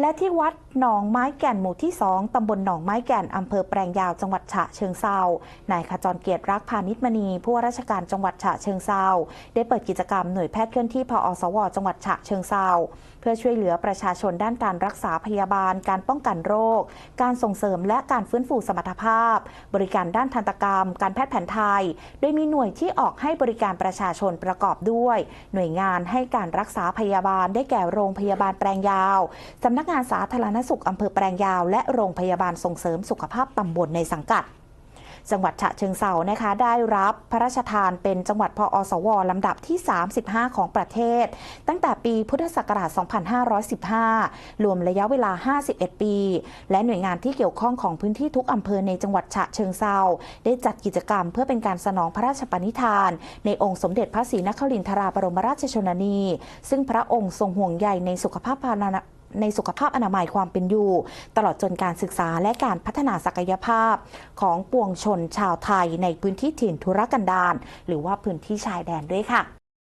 และที่วัดหนองไม้แก่นหมู่ที่ 2 ตำบลหนองไม้แก่น อำเภอแปลงยาว จังหวัดฉะเชิงเซา นายขจรเกียรติรักพานิชมณี ผู้ว่าราชการจังหวัดฉะเชิงเซา ได้เปิดกิจกรรมหน่วยแพทย์เคลื่อนที่พอสว จังหวัดฉะเชิงเซา เพื่อช่วยเหลือประชาชนด้านการรักษาพยาบาล การป้องกันโรค การส่งเสริมและการฟื้นฟูสมรรถภาพ บริการด้านทันตกรรม การแพทย์แผนไทย โดยมีหน่วยที่ออกให้บริการประชาชนประกอบด้วย หน่วยงานให้การรักษาพยาบาลได้แก่โรงพยาบาลแปลงยาวสำนักงานสาธารณสุขอำเภอแปลงยาว และโรงพยาบาลส่งเสริมสุขภาพตำบลในสังกัด จังหวัดฉะเชิงเซานะคะ ได้รับพระราชทานเป็นจังหวัดพอสวลำดับที่ 35 ของประเทศ ตั้งแต่ปีพุทธศักราช 2515 รวมระยะเวลา 51 ปี และหน่วยงานที่เกี่ยวข้องของพื้นที่ทุกอำเภอในจังหวัดฉะเชิงเซาได้จัดกิจกรรมเพื่อเป็นการสนองพระราชปณิธาน ในองค์สมเด็จพระศรีนครินทราบรมราชชนนี ซึ่งพระองค์ทรงห่วงใยในสุขภาพพานา ในสุขภาพอนามัยความเป็นอยู่ ตลอดจนการศึกษาและการพัฒนาศักยภาพของปวงชนชาวไทยในพื้นที่ถิ่นทุรกันดารหรือว่าพื้นที่ชายแดนด้วยค่ะ